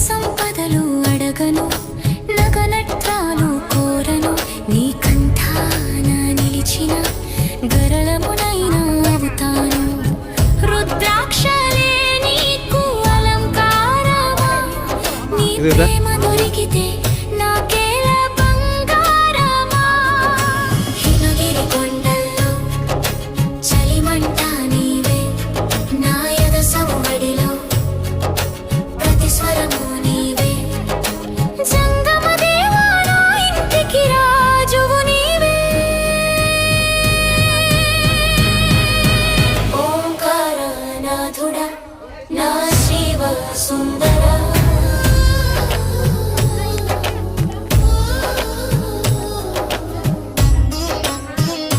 సంపదలు అడగను నగనత్రాలు కోరను నీ కంఠాన నిలిచిన గరళమునైన అవుతాను రుద్రాక్షలే నీకు అలంకారమా? నీ ప్రేమ దొరికితే olsun der.